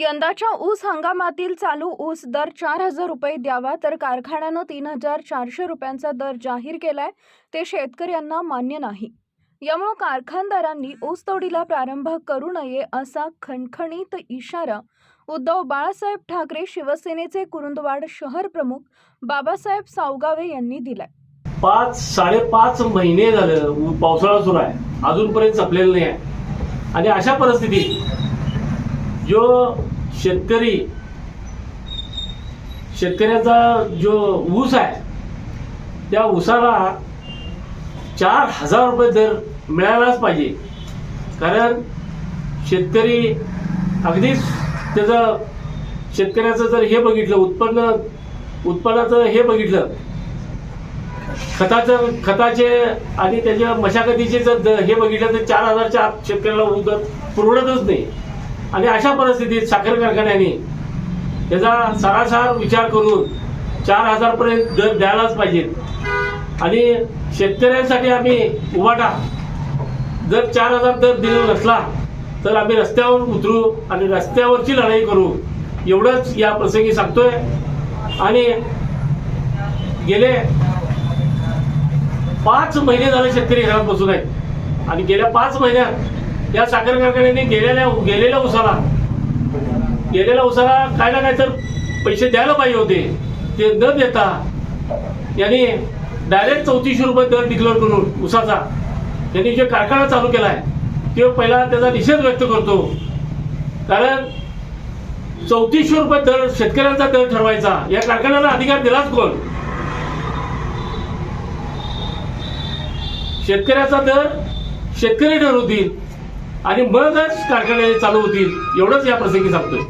यंदाच्या ऊस हंगामातील चालू ऊस दर चार हजार रुपये द्यावा तर कारखान्यानं तीन हजार चारशे रुपयांचा दर जाहीर केलाय ते शेतकऱ्यांना मान्य नाही. यामुळे कारखानदारांनी ऊसतोडीला प्रारंभ करू नये असा खणखणीत इशारा उद्धव बाळासाहेब ठाकरे शिवसेनेचे कुरुंदवाड शहर प्रमुख बाबासाहेब सावगावे यांनी दिलाय. पाच साडेपाच महिने झालं पावसाळा सुरू आहे. अजूनपर्यंत संपलेला नाही आहे. आणि अशा परिस्थितीत जो शेतकरी शेतकऱ्याचा जो ऊस आहे त्या ऊसाला चार हजार रुपये दर मिळालाच पाहिजे. कारण शेतकरी अगदीच त्याचं शेतकऱ्याचं जर हे बघितलं उत्पन्न उत्पन्नाचं हे बघितलं खताचं खताचे आणि त्याच्या मशागतीचे जर हे बघितलं तर चार हजारच्या आत शेतकऱ्याला उदर पुरवडतच नाही. आणि अशा परिस्थितीत साखर कारखान्याने त्याचा सरासर विचार करून चार हजारपर्यंत दर द्यायलाच पाहिजेत आणि शेतकऱ्यांसाठी आम्ही उभाटा जर चार हजार दर दिला नसला तर आम्ही रस्त्यावर उतरू आणि रस्त्यावरची लढाई करू. एवढंच या प्रसंगी सांगतोय. आणि गेले पाच महिने झाले शेतकरी घरात बसून आहेत. आणि गेल्या पाच महिन्यात या साखर कारखान्याने गेलेल्या गेलेल्या उसाला. गेलेल्या उसाला काय ना काय तर पैसे द्यायला पाहिजे होते. ते न देता यांनी डायरेक्ट चौतीसशे रुपये दर डिक्लेअर करून उसाचा. त्यांनी जे कारखाना चालू केलाय ते पहिला त्याचा निषेध व्यक्त करतो. कारण चौतीसशे रुपये दर शेतकऱ्यांचा दर ठरवायचा. या कारखान्याला अधिकार दिलाच कोण? शेतकऱ्याचा दर शेतकरी ठरवतील. आणि मगच कारखाने चालू होतील एवढंच या प्रसंगी सांगतोय.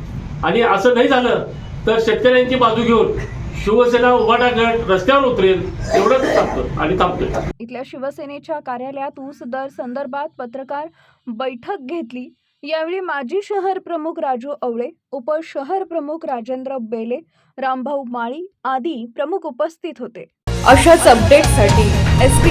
आणि असं नाही झालं तर शेतकऱ्यांची बाजू घेऊन शिवसेना उभाटा गट रस्त्यावर उतरेल एवढंच सांगतो आणि थांबतोय. इथल्या शिवसेनेच्या कार्यालयात ऊस दर संदर्भात पत्रकार बैठक घेतली. यावेळी माजी शहर प्रमुख राजू अवळे उप शहर प्रमुख राजेंद्र बेले रामभाऊ माळी आदी प्रमुख उपस्थित होते. अशाच अपडेटसाठी एस पी